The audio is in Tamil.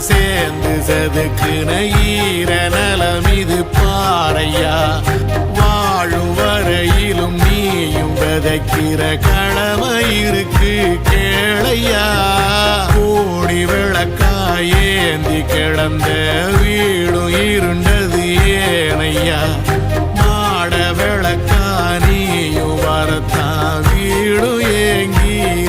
சேர்ந்து செதுக்குன ஈர நலம் இது பாறையா? வாழும் வரையிலும் நீயும் விதைக்கிற கடமை இருக்கு கேளையா? கோடி விளக்காயேந்தி கிடந்த